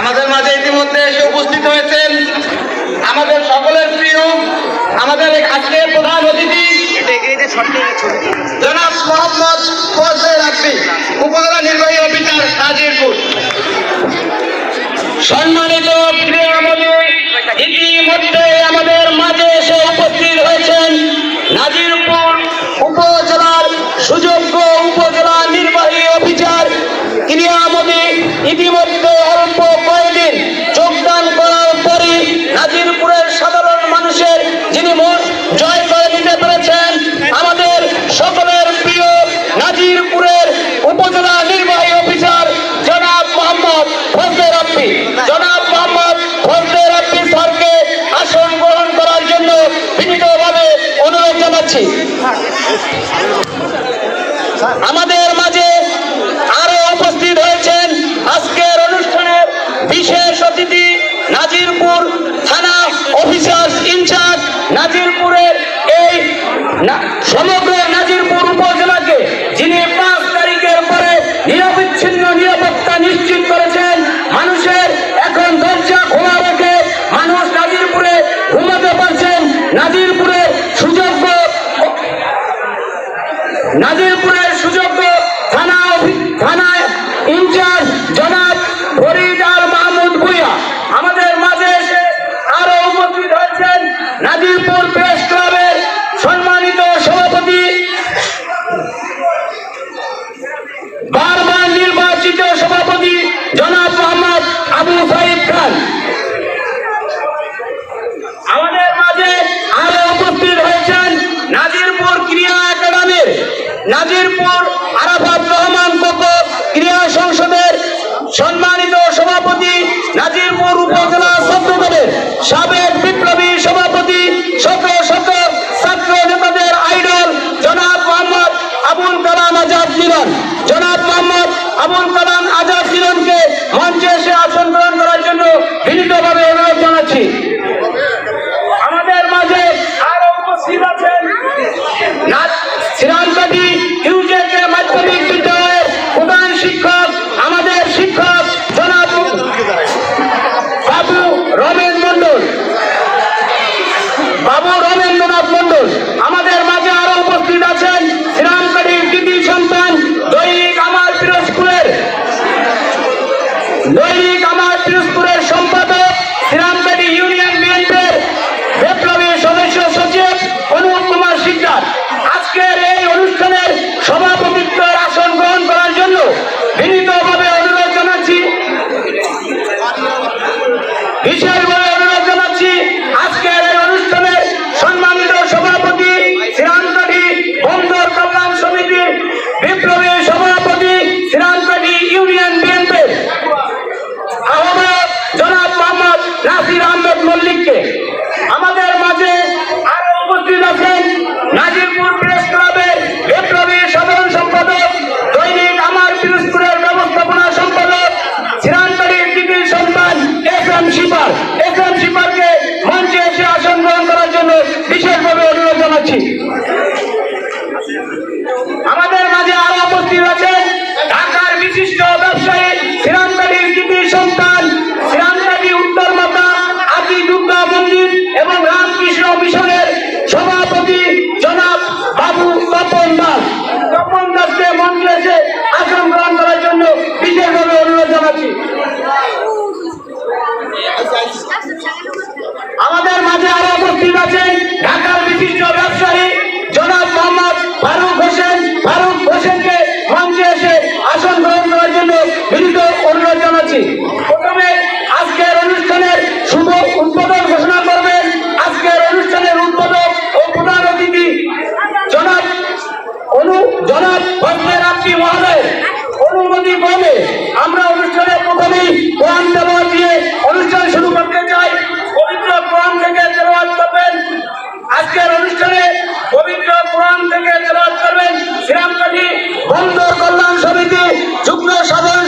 আমাদের মাঝে ইতিমধ্যে এসে উপস্থিত হয়েছেন আমাদের সকলের প্রিয়, আমাদের আজকের প্রধান অতিথি। জনাব মোহাম্মদ ফজল রাখবি উপজেলা নির্বাহী অফিসার হাজিরপুর সম্মানিত হাজিরপুর উপজেলার সুযোগ্য উপজেলা নির্বাহী অফিসার ক্রিয়ামতি ইতিমধ্যে বিশেষ অতিথি নাজিরপুর থানা অফিসার্স ইনচার্জ নাজিরপুরের এই সমগ্র নাজিরপুর উপজেলাকে যিনি পাঁচ তারিখের পরে নিরবিচ্ছিন্ন নিরাপত্তা নিশ্চিত করেছেন, মানুষের এখন দরজা খোলা রেখে মানুষ নাজিরপুরে ঘুমাতে পারছেন। নাজিরপুরে সুযোগ্য নাজিরপুরের সুযোগ্য থানা থানায় ইনচার্জ উপজেলা সদ্যগড়ে সাবেক দৈনিক আমার পিরোজপুরের সম্পাদক শ্রীরামবাড়ি ইউনিয়ন আজকের অনুষ্ঠানে পবিত্র কোরআন থেকে জবাব করবেন শ্রীরামকাঠি বন্ধ কল্যাণ সমিতি যুগ্ম সাধারণ